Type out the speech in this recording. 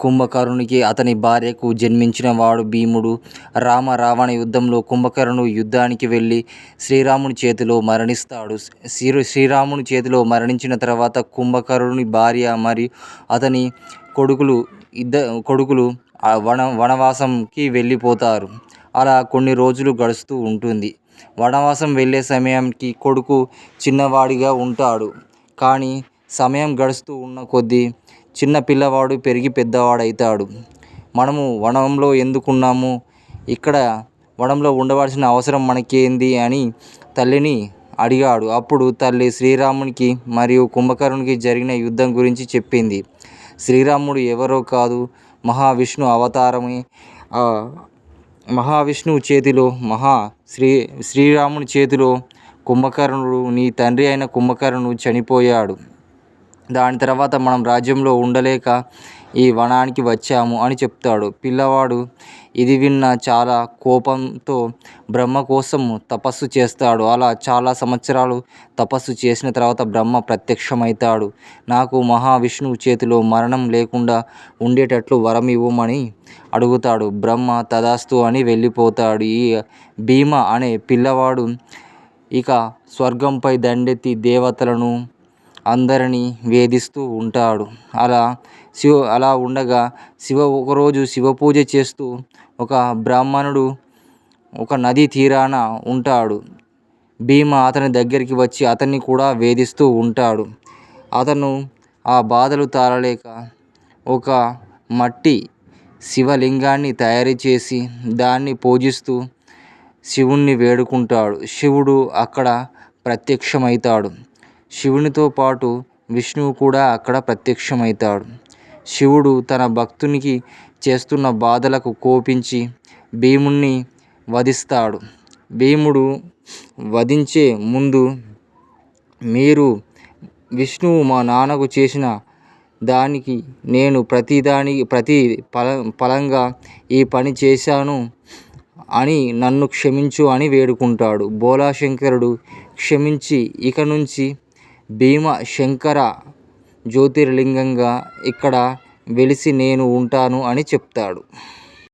కుంభకర్ణునికి అతని భార్యకు జన్మించిన వాడు భీముడు. రామ రావణ యుద్ధంలో కుంభకర్ణుడు యుద్ధానికి వెళ్ళి శ్రీరాముని చేతిలో మరణిస్తాడు. శ్రీ శ్రీరాముని చేతిలో మరణించిన తర్వాత కుంభకర్ణుని భార్య మరియు అతని కొడుకులు కొడుకులు వన వనవాసంకి వెళ్ళిపోతారు. అలా కొన్ని రోజులు గడుస్తూ ఉంటుంది. వనవాసం వెళ్ళే సమయానికి కొడుకు చిన్నవాడిగా ఉంటాడు. కానీ సమయం గడుస్తూ ఉన్న కొద్దీ చిన్న పిల్లవాడు పెరిగి పెద్దవాడైతాడు. మనము వనంలో ఎందుకున్నాము? ఇక్కడ వనంలో ఉండవలసిన అవసరం మనకేంది అని తల్లిని అడిగాడు. అప్పుడు తల్లి శ్రీరామునికి మరియు కుంభకర్ణునికి జరిగిన యుద్ధం గురించి చెప్పింది. శ్రీరాముడు ఎవరో కాదు మహావిష్ణు అవతారమే. మహావిష్ణువు చేతిలో మహా శ్రీ శ్రీరాముని చేతిలో కుంభకర్ణుడు నీ తండ్రి అయిన కుంభకర్ణుడు చనిపోయాడు. దాని తర్వాత మనం రాజ్యంలో ఉండలేక ఈ వనానికి వచ్చాము అని చెప్తాడు. పిల్లవాడు ఇది విన్న చాలా కోపంతో బ్రహ్మ కోసం తపస్సు చేస్తాడు. అలా చాలా సంవత్సరాలు తపస్సు చేసిన తర్వాత బ్రహ్మ ప్రత్యక్షమవుతాడు నాకు మహావిష్ణువు చేతిలో మరణం లేకుండా ఉండేటట్లు వరం ఇవ్వమని అడుగుతాడు. బ్రహ్మ తదాస్తు అని వెళ్ళిపోతాడు. ఈ భీమ అనే పిల్లవాడు ఇక స్వర్గంపై దండెత్తి దేవతలను అందరినీ వేధిస్తూ ఉంటాడు. అలా శివ అలా ఉండగా శివ ఒకరోజు శివపూజ చేస్తూ ఒక బ్రాహ్మణుడు ఒక నదీ తీరాన ఉంటాడు. భీమ అతని దగ్గరికి వచ్చి అతన్ని కూడా వేధిస్తూ ఉంటాడు. అతను ఆ బాధలు తాళలేక ఒక మట్టి శివలింగాన్ని తయారు చేసి దాన్ని పూజిస్తూ శివుణ్ణి వేడుకుంటాడు. శివుడు అక్కడ ప్రత్యక్షమవుతాడు శివునితో పాటు విష్ణువు కూడా అక్కడ ప్రత్యక్షమైతాడు. శివుడు తన భక్తునికి చేస్తున్న బాధలకు కోపించి భీముణ్ణి వధిస్తాడు. భీముడు వధించే ముందు మీరు విష్ణువు మా నాన్నకు చేసిన దానికి నేను ప్రతిదాని ప్రతి ఫలంగా ఈ పని చేశాను అని నన్ను క్షమించు అని వేడుకుంటాడు. భోళాశంకరుడు క్షమించి ఇక నుంచి భీమ శంకర జ్యోతిర్లింగంగా ఇక్కడ వెలిసి నేను ఉంటాను అని చెప్తాడు.